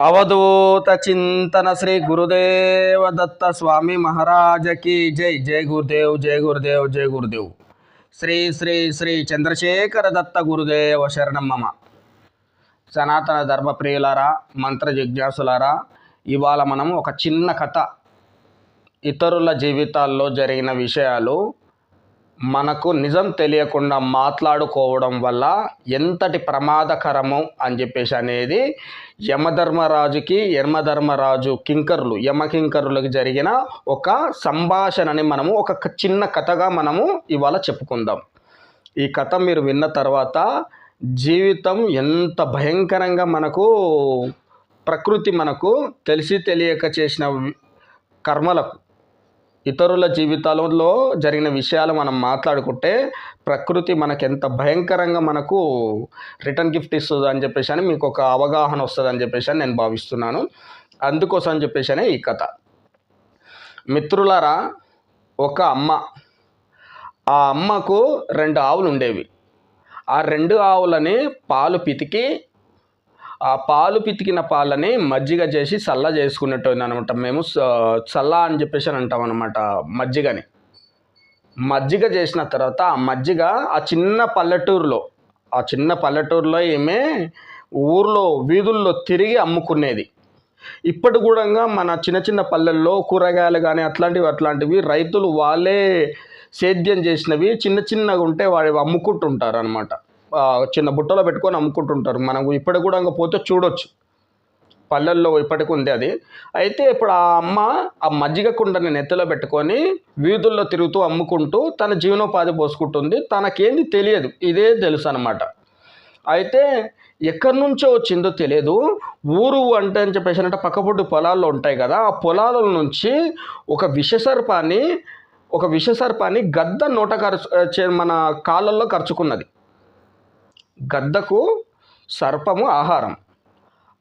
అవధూత చింతన శ్రీ గురుదేవ దత్త స్వామి మహారాజకి జై. జై గురుదేవ్ జై గురుదేవ్ జై గురుదేవ్. శ్రీ శ్రీ శ్రీ చంద్రశేఖర దత్త గురుదేవ శరణం మమ. సనాతన ధర్మప్రియులారా మంత్ర జిజ్ఞాసులారా ఇవాళ మనం ఒక చిన్న కథ. ఇతరుల జీవితాల్లో జరిగిన విషయాలు మనకు నిజం తెలియకుండా మాట్లాడుకోవడం వల్ల ఎంతటి ప్రమాదకరము అని చెప్పేసి అనేది యమధర్మరాజుకి యమధర్మరాజు కింకరులు యమకింకరులకు జరిగిన ఒక సంభాషణని మనము ఒక చిన్న కథగా మనము ఇవాళ చెప్పుకుందాం. ఈ కథ మీరు విన్న తర్వాత జీవితం ఎంత భయంకరంగా మనకు ప్రకృతి మనకు తెలిసి తెలియక చేసిన కర్మలకు ఇతరుల జీవితాలలో జరిగిన విషయాలు మనం మాట్లాడుకుంటే ప్రకృతి మనకు ఎంత భయంకరంగా మనకు రిటర్న్ గిఫ్ట్ ఇస్తుంది అని చెప్పేసి అని మీకు ఒక అవగాహన వస్తుంది అని చెప్పేసి అని నేను భావిస్తున్నాను. అందుకోసం అని చెప్పేసి అనే ఈ కథ. మిత్రులారా ఒక అమ్మ. ఆ అమ్మకు రెండు ఆవులు ఉండేవి ఆ రెండు ఆవులని పాలు పితికి ఆ పాలు పితికిన పాలని మజ్జిగ చేసి చల్ల చేసుకునేటోంది అనమాట మేము స- చల్ల అని చెప్పేసి అని అంటాం అనమాట మజ్జిగని. మజ్జిగ చేసిన తర్వాత ఆ మజ్జిగ ఆ చిన్న పల్లెటూరులో ఆ చిన్న పల్లెటూరులో ఏమే ఊర్లో వీధుల్లో తిరిగి అమ్ముకునేది. ఇప్పటి కూడా మన చిన్న చిన్న పల్లెల్లో కూరగాయలు కానీ అట్లాంటివి అట్లాంటివి రైతులు వాళ్ళే సేద్యం చేసినవి చిన్న చిన్నగా ఉంటే వాళ్ళు అమ్ముకుంటుంటారు అనమాట చిన్న బుట్టలో పెట్టుకొని అమ్ముకుంటుంటారు. మనం ఇప్పటికి కూడా ఇంకా పోతే చూడొచ్చు. పల్లెల్లో ఇప్పటికి ఉంది అది. అయితే ఇప్పుడు ఆ అమ్మ ఆ మజ్జిగ కుండని నెత్తిలో పెట్టుకొని వీధుల్లో తిరుగుతూ అమ్ముకుంటూ తన జీవనోపాధి పోసుకుంటుంది. తనకేంది తెలియదు. ఇదే తెలుసు అనమాట అయితే ఎక్కడి నుంచో వచ్చిందో తెలియదు. ఊరు అంటే అని చెప్పేసి అంటే పక్కపొట్టు పొలాల్లో ఉంటాయి కదా ఆ పొలాల నుంచి ఒక విషసర్పాన్ని ఒక విషసర్పాన్ని గద్ద నోట ఖర్చు చే- మన కాళ్ళల్లో ఖర్చుకున్నది గద్దకు సర్పము ఆహారం.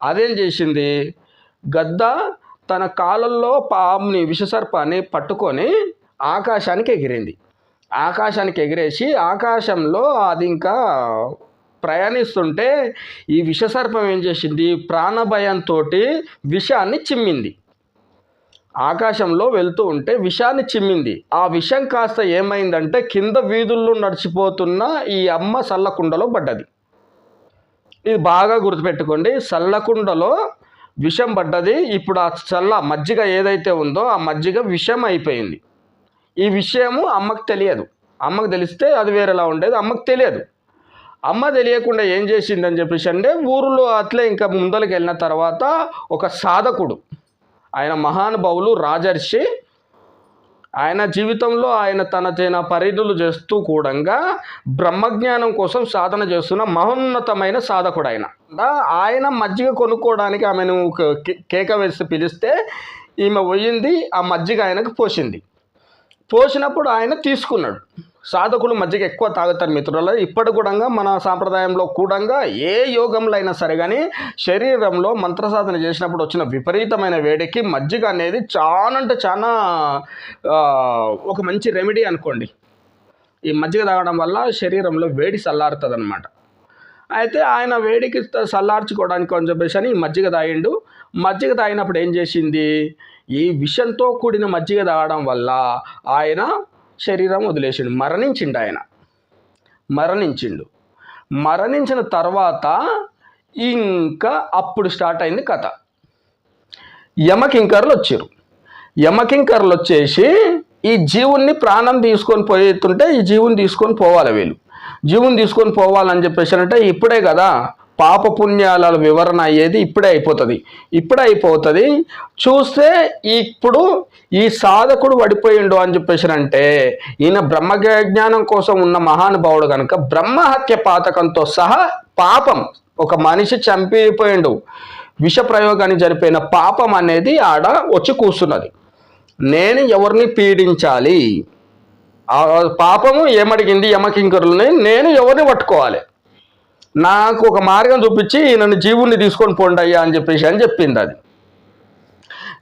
అదేం చేసింది? గద్ద తన కాలంలో పాముని విషసర్పాన్ని పట్టుకొని ఆకాశానికి ఎగిరింది. ఆకాశానికి ఎగిరేసి ఆకాశంలో అది ఇంకా ప్రయాణిస్తుంటే ఈ విషసర్పం ఏం చేసింది? ప్రాణభయంతో విషాన్ని చిమ్మింది. ఆకాశంలో వెళ్తూ ఉంటే విషాన్ని చిమ్మింది. ఆ విషం కాస్త ఏమైందంటే కింద వీధుల్లో నడిచిపోతున్న ఈ అమ్మ సల్లకుండలో పడ్డది. ఇది బాగా గుర్తుపెట్టుకోండి చల్లకుండలో విషం పడ్డది. ఇప్పుడు ఆ చల్ల మజ్జిగ ఏదైతే ఉందో ఆ మజ్జిగ విషం అయిపోయింది. ఈ విషయము అమ్మకు తెలియదు. అమ్మకు తెలిస్తే అది వేరేలా ఉండేది అమ్మకు తెలియదు. అమ్మ తెలియకుండా ఏం చేసిందని చెప్పేసి అంటే ఊరిలో అట్లే ఇంకా ముందరికి వెళ్ళిన తర్వాత ఒక సాధకుడు ఆయన మహానుభావులు రాజర్షి. ఆయన జీవితంలో ఆయన తన తన పరిధులు చేస్తూ కూడంగా బ్రహ్మజ్ఞానం కోసం సాధన చేస్తున్న మహోన్నతమైన సాధకుడు ఆయన ఆయన మజ్జిగ కొనుక్కోవడానికి ఆమెను కేక వేసి పిలిస్తే ఈమె పోయింది ఆ మజ్జిగ ఆయనకు పోసింది. పోసినప్పుడు ఆయన తీసుకున్నాడు. సాధకులు మజ్జిగ ఎక్కువ తాగుతారు మిత్రుల ఇప్పటి కూడా మన సాంప్రదాయంలో కూడా ఏ యోగంలో అయినా సరే కానీ శరీరంలో మంత్రసాధన చేసినప్పుడు వచ్చిన విపరీతమైన వేడికి మజ్జిగ అనేది చాలా అంటే చాలా ఒక మంచి రెమెడీ అనుకోండి. ఈ మజ్జిగ తాగడం వల్ల శరీరంలో వేడి చల్లారుతుంది అనమాట అయితే ఆయన వేడికి చల్లార్చుకోవడానికి అని చెప్పేసి అని మజ్జిగ తాగిండు. మజ్జిగ తాగినప్పుడు ఏం చేసింది? ఈ విషంతో కూడిన మజ్జిగ తాగడం వల్ల ఆయన శరీరం వదిలేసిండు. మరణించిండు ఆయన. మరణించిండు. మరణించిన తర్వాత ఇంకా అప్పుడు స్టార్ట్ అయింది కథ. యమకింకర్లు వచ్చారు యమకింకర్లు వచ్చేసి ఈ జీవుణ్ణి ప్రాణం తీసుకొని పోతుంటే ఈ జీవుని తీసుకొని పోవాలి వీళ్ళు. జీవుని తీసుకొని పోవాలని చెప్పేసి అంటే ఇప్పుడే కదా పాపపుణ్యాల వివరణ అయ్యేది ఇప్పుడే అయిపోతుంది. ఇప్పుడే అయిపోతుంది. చూస్తే ఇప్పుడు ఈ సాధకుడు పడిపోయిండు అని చెప్పేసి అంటే ఈయన బ్రహ్మజ్ఞానం కోసం ఉన్న మహానుభావుడు కనుక బ్రహ్మహత్య పాతకంతో సహా పాపం ఒక మనిషి చంపిపోయిండు. విష ప్రయోగాన్ని జరిపిన పాపం అనేది ఆడ వచ్చి కూర్చున్నది. నేను ఎవరిని పీడించాలి? పాపము ఏమడిగింది? యమకింకరులని నేను ఎవరిని పట్టుకోవాలి? నాకు ఒక మార్గం చూపించి నన్ను జీవుణ్ణి తీసుకొని పోండి అయ్యా అని చెప్పేసి అని చెప్పింది అది.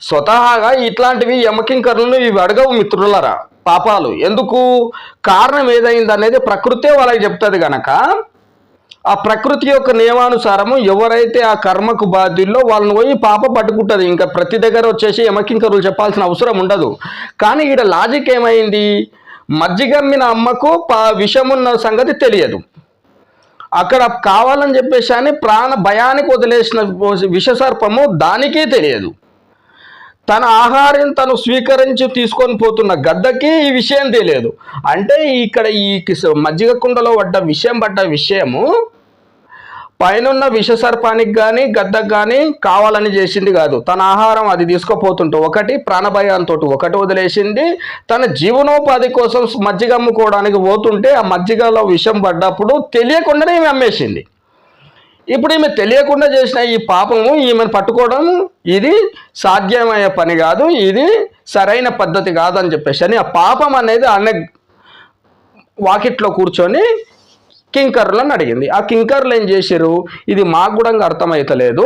స్వతహాగా ఇట్లాంటివి యమకింకరులను ఇవి అడగవు మిత్రులరా పాపాలు. ఎందుకు? కారణం ఏదైంది అనేది ప్రకృతే వాళ్ళకి చెప్తుంది గనక ఆ ప్రకృతి యొక్క నియమానుసారము ఎవరైతే ఆ కర్మకు బాధ్యుల్లో వాళ్ళని పోయి పాప పట్టుకుంటుంది. ఇంకా ప్రతి దగ్గర వచ్చేసి యమకింకరులు చెప్పాల్సిన అవసరం ఉండదు. కానీ ఈడ లాజిక్ ఏమైంది? మజ్జిగమ్మిన అమ్మకు పా విషమున్న సంగతి తెలియదు. అక్కడ కావాలని చెప్పేసి అని ప్రాణ భయానికి వదిలేసిన విషసర్పము దానికే తెలియదు. తన ఆహారం తను స్వీకరించి తీసుకొని పోతున్న గద్దకి ఈ విషయం తెలియదు. అంటే ఇక్కడ ఈ మజ్జిగ కుండలో పడ్డ విషయం పడ్డ విషయము పైనున్న విషసర్పానికి కానీ గద్దకు కానీ కావాలని చేసింది కాదు. తన ఆహారం అది తీసుకుపోతుంటే ఒకటి ప్రాణభయంతో ఒకటి వదిలేసింది. తన జీవనోపాధి కోసం మజ్జిగ అమ్ముకోవడానికి పోతుంటే ఆ మజ్జిగలో విషం పడ్డప్పుడు తెలియకుండానే ఈమె అమ్మేసింది. ఇప్పుడు ఈమె తెలియకుండా చేసిన ఈ పాపము ఈమెను పట్టుకోవడం ఇది సాధ్యమయ్యే పని కాదు ఇది సరైన పద్ధతి కాదని చెప్పేసి అని ఆ పాపం అనేది అన్న వాకిట్లో కూర్చొని కింకర్లను అడిగింది. ఆ కింకర్లు ఏం చేశారు ఇది మాకు కూడా అర్థమవుతలేదు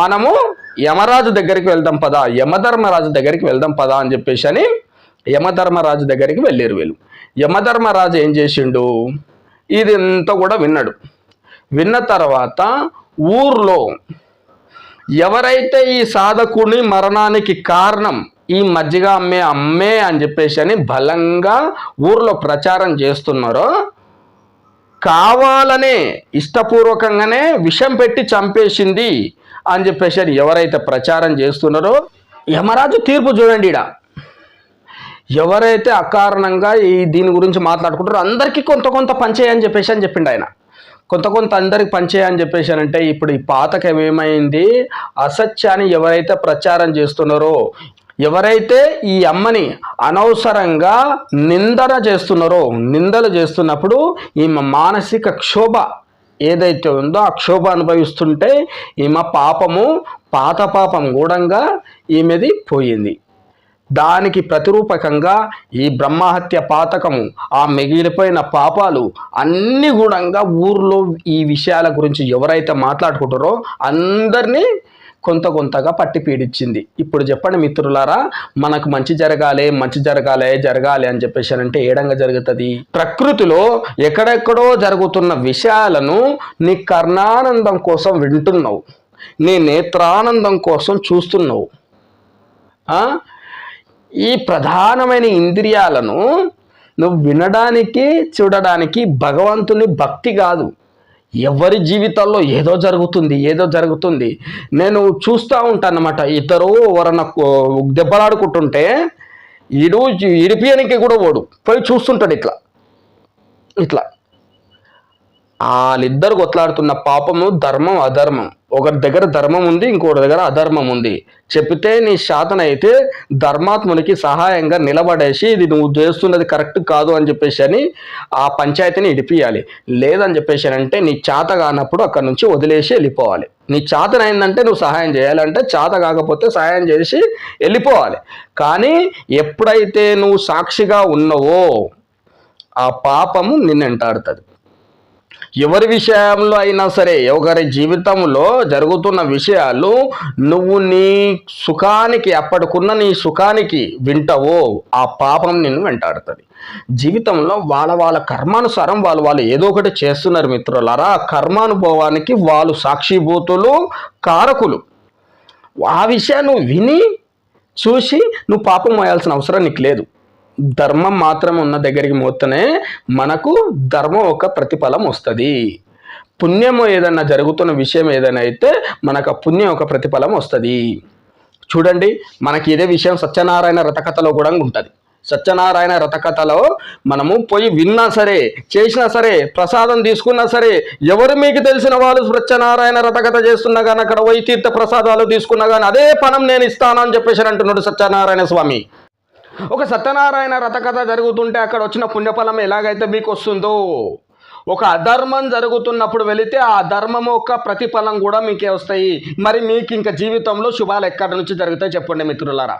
మనము యమరాజు దగ్గరికి వెళ్దాం పదా యమధర్మరాజు దగ్గరికి వెళ్దాం పదా అని చెప్పేసి అని యమధర్మరాజు దగ్గరికి వెళ్ళారు వీళ్ళు. యమధర్మరాజు ఏం చేసిండు? ఇది ఇంత కూడా విన్నాడు. విన్న తర్వాత ఊర్లో ఎవరైతే ఈ సాధకుని మరణానికి కారణం ఈ మజ్జిగ అమ్మే అమ్మే అని చెప్పేసి అని బలంగా ఊర్లో ప్రచారం చేస్తున్నారో కావాలనే ఇష్టపూర్వకంగానే విషం పెట్టి చంపేసింది అని చెప్పేసి అని ఎవరైతే ప్రచారం చేస్తున్నారో యమరాజు తీర్పు చూడండి ఈడ. ఎవరైతే అకారణంగా ఈ దీని గురించి మాట్లాడుకుంటారో అందరికీ కొంత కొంత పంచేయని చెప్పేసి అని చెప్పిండు ఆయన. కొంత కొంత అందరికి పంచేయని చెప్పేసి అంటే ఇప్పుడు ఈ పాతకం ఏమైంది అసత్యాన్ని ఎవరైతే ప్రచారం చేస్తున్నారో ఎవరైతే ఈ అమ్మని అనవసరంగా నిందన చేస్తున్నారో నిందలు చేస్తున్నప్పుడు ఈమె మానసిక క్షోభ ఏదైతే ఉందో ఆ క్షోభ అనుభవిస్తుంటే ఈమె పాపము పాత పాపం గూఢంగా ఈమెది పోయింది. దానికి ప్రతిరూపకంగా ఈ బ్రహ్మహత్య పాతకము ఆ మిగిలిపోయిన పాపాలు అన్ని గూఢంగా ఊర్లో ఈ విషయాల గురించి ఎవరైతే మాట్లాడుకుంటారో అందరినీ కొంత కొంతగా పట్టి పీడించింది. ఇప్పుడు చెప్పండి మిత్రులారా మనకు మంచి జరగాలి మంచి జరగాలి జరగాలి అని చెప్పేసి అంటే ఏడంగా జరుగుతుంది? ప్రకృతిలో ఎక్కడెక్కడో జరుగుతున్న విషయాలను నీ కర్ణానందం కోసం వింటున్నావు. నీ నేత్రానందం కోసం చూస్తున్నావు. ఈ ప్రధానమైన ఇంద్రియాలను నువ్వు వినడానికి చూడడానికి భగవంతుని భక్తి కాదు. ఎవరి జీవితాల్లో ఏదో జరుగుతుంది ఏదో జరుగుతుంది. నేను చూస్తూ ఉంటాను అన్నమాట. ఇద్దరు ఎవరన్నా దెబ్బలాడుకుంటుంటే ఈడు ఇడిపియనికి కూడా ఓడు. పోయి చూస్తుంటాడు ఇట్లా. ఇట్లా. వాళ్ళిద్దరు కొట్లాడుతున్న పాపము ధర్మం అధర్మం. ఒకరి దగ్గర ధర్మం ఉంది ఇంకోటి దగ్గర అధర్మం ఉంది. చెప్తే నీ శాతన అయితే ధర్మాత్మునికి సహాయంగా నిలబడేసి ఇది నువ్వు చేస్తున్నది కరెక్ట్ కాదు అని చెప్పేసి అని ఆ పంచాయతీని ఇడిపియాలి. లేదని చెప్పేసి అంటే నీ చేత కానప్పుడు అక్కడి నుంచి వదిలేసి వెళ్ళిపోవాలి. నీ చాతన అయిందంటే నువ్వు సహాయం చేయాలంటే చేత కాకపోతే సహాయం చేసి వెళ్ళిపోవాలి. కానీ ఎప్పుడైతే నువ్వు సాక్షిగా ఉన్నవో ఆ పాపము నిన్నెంటాడుతుంది ఎవరి విషయంలో అయినా సరే ఒకరి జీవితంలో జరుగుతున్న విషయాలు నువ్వు నీ సుఖానికి అప్పటికున్న నీ సుఖానికి వింటావో ఆ పాపం నిన్ను వెంటాడుతుంది. జీవితంలో వాళ్ళ వాళ్ళ కర్మానుసారం వాళ్ళు వాళ్ళు ఏదో ఒకటి చేస్తున్నారు మిత్రులారా. ఆ కర్మానుభవానికి వాళ్ళు సాక్షిభూతులు కారకులు. ఆ విషయాన్ని నువ్వు విని చూసి నువ్వు పాపం మోయాల్సిన అవసరం నీకు లేదు. ధర్మం మాత్రం ఉన్న దగ్గరికి మోస్తేనే మనకు ధర్మం ఒక ప్రతిఫలం వస్తుంది. పుణ్యము ఏదన్నా జరుగుతున్న విషయం ఏదైనా అయితే మనకు ఆ పుణ్యం ఒక ప్రతిఫలం వస్తుంది. చూడండి మనకి ఇదే విషయం సత్యనారాయణ రథకథలో కూడా ఉంటుంది. సత్యనారాయణ రథకథలో మనము పోయి విన్నా సరే చేసినా సరే ప్రసాదం తీసుకున్నా సరే ఎవరు మీకు తెలిసిన వాళ్ళు సత్యనారాయణ రథకథ చేస్తున్నా కానీ అక్కడ పోయి తీర్థ ప్రసాదాలు తీసుకున్నా కానీ అదే పణం నేను ఇస్తాను అని చెప్పేసి అంటున్నాడు సత్యనారాయణ స్వామి. ఒక సత్యనారాయణ రథకథ జరుగుతుంటే అక్కడ వచ్చిన పుణ్యఫలం ఎలాగైతే మీకు వస్తుందో ఒక అధర్మం జరుగుతున్నప్పుడు వెళితే ఆ ధర్మం యొక్క ప్రతిఫలం కూడా మీకే వస్తాయి. మరి మీకు ఇంకా జీవితంలో శుభాలు ఎక్కడి నుంచి జరుగుతాయి చెప్పండి మిత్రులారా.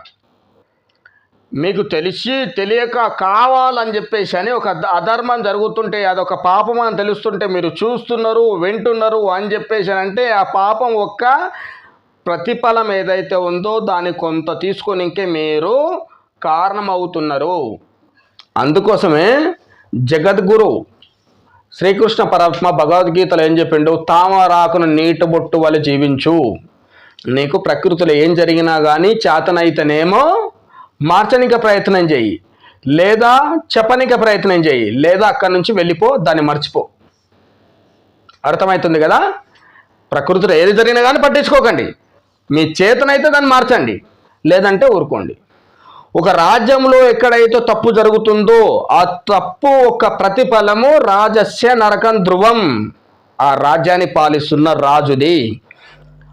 మీకు తెలిసి తెలియక కావాలని చెప్పేసి అని ఒక అధర్మం జరుగుతుంటే అదొక పాపం అని తెలుస్తుంటే మీరు చూస్తున్నారు వింటున్నారు అని చెప్పేసి అని అంటే ఆ పాపం ఒక్క ప్రతిఫలం ఏదైతే ఉందో దాన్ని కొంత తీసుకొని ఇంకే మీరు కారణమవుతున్నారు. అందుకోసమే జగద్గురు శ్రీకృష్ణ పరమాత్మ భగవద్గీతలో ఏం చెప్పిండు? తామరాకును నీటి బొట్టు వల్ల జీవించు. నీకు ప్రకృతిలో ఏం జరిగినా కానీ చేతనైతేనేమో మార్చనిక ప్రయత్నం చేయి. లేదా చెప్పనిక ప్రయత్నం చేయి. లేదా అక్కడి నుంచి వెళ్ళిపో దాన్ని మర్చిపో. అర్థమవుతుంది కదా? ప్రకృతిలో ఏది జరిగినా కానీ పట్టించుకోకండి. మీ చేతనైతే దాన్ని మార్చండి. లేదంటే ఊరుకోండి. ఒక రాజ్యంలో ఎక్కడైతే తప్పు జరుగుతుందో ఆ తప్పు ఒక ప్రతిఫలము రాజస్య నరకం ధ్రువం. ఆ రాజ్యాన్ని పాలిస్తున్న రాజుది.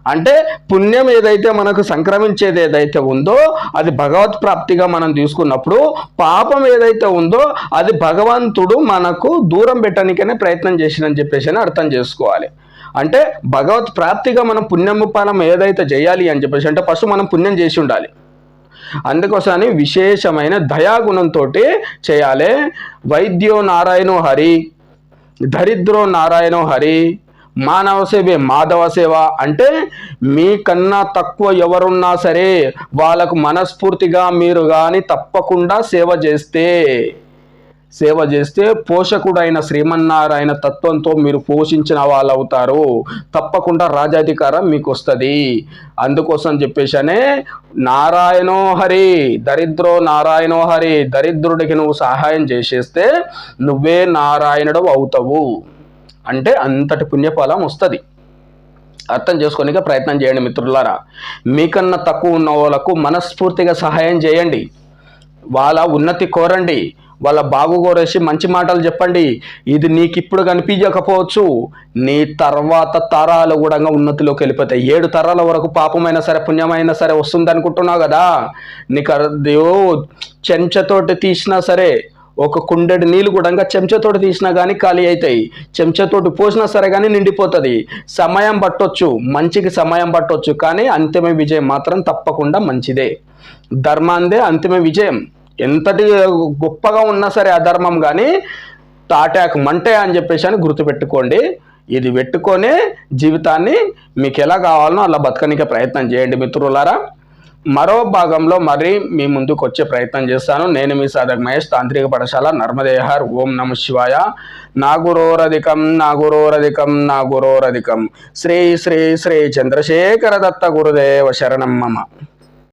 అంటే పుణ్యం ఏదైతే మనకు సంక్రమించేది ఏదైతే ఉందో అది భగవత్ ప్రాప్తిగా మనం తీసుకున్నప్పుడు పాపం ఏదైతే ఉందో అది భగవంతుడు మనకు దూరం పెట్టడానికనే ప్రయత్నం చేసినని చెప్పేసి అని అర్థం చేసుకోవాలి. అంటే భగవత్ ప్రాప్తిగా మనం పుణ్యము ఫలం ఏదైతే చేయాలి అని చెప్పేసి అంటే ఫస్ట్ మనం పుణ్యం చేసి ఉండాలి. అందుకోసమని విశేషమైన దయాగుణంతో చేయాలి. వైద్యో నారాయణో హరి దరిద్రో నారాయణో హరి మానవ సేవే మాధవ సేవ అంటే మీకన్నా తక్కువ ఎవరున్నా సరే వాళ్ళకు మనస్ఫూర్తిగా మీరు కానీ తప్పకుండా సేవ చేస్తే సేవ చేస్తే పోషకుడైన శ్రీమన్నారాయణ తత్వంతో మీరు పోషించిన వాళ్ళు అవుతారు తప్పకుండా రాజాధికారం మీకు వస్తుంది అందుకోసం చెప్పేసనే నారాయణో హరి దరిద్రో నారాయణో హరి దరిద్రుడికి నువ్వు సహాయం చేసేస్తే నువ్వే నారాయణుడు అవుతావు. అంటే అంతటి పుణ్యఫలం వస్తుంది. అర్థం చేసుకోనిక ప్రయత్నం చేయండి మిత్రులారా. మీకన్నా తక్కువ ఉన్న వాళ్ళకు మనస్ఫూర్తిగా సహాయం చేయండి. వాళ్ళ ఉన్నతి కోరండి. వాళ్ళ బాగు కోరేసి మంచి మాటలు చెప్పండి. ఇది నీకు ఇప్పుడు కనిపించకపోవచ్చు. నీ తర్వాత తరాలు కూడా ఉన్నతిలోకి వెళ్ళిపోతాయి. ఏడు తరాల వరకు పాపమైనా సరే పుణ్యమైనా సరే వస్తుంది అనుకుంటున్నావు కదా? నీకు అది చెంచతోటి తీసినా సరే ఒక కుండెడు నీళ్ళు కూడా చెంచతోటి తీసినా కానీ ఖాళీ అవుతాయి చెంచతోటి పోసినా సరే కానీ నిండిపోతుంది. సమయం పట్టొచ్చు. మంచికి సమయం పట్టొచ్చు. కానీ అంతిమ విజయం మాత్రం తప్పకుండా మంచిదే. ధర్మాందే అంతిమ విజయం. ఎంతటి గొప్పగా ఉన్నా సరే అధర్మం కానీ తాటాకు మంటే అని చెప్పేసి అని గుర్తుపెట్టుకోండి. ఇది పెట్టుకొని జీవితాన్ని మీకు ఎలా కావాలనో అలా బతకనికే ప్రయత్నం చేయండి మిత్రులారా. మరో భాగంలో మరి మీ ముందుకు వచ్చే ప్రయత్నం చేస్తాను. నేను మీ సాధక్ మహేష్ తాంత్రిక పాఠశాల నర్మదేహర్. ఓం నమ శివాయ. నా గురోరధికం నా గురోరధికం నా గురోరధికం శ్రీ శ్రీ శ్రీ చంద్రశేఖర దత్త గురుదేవ శరణం మమ.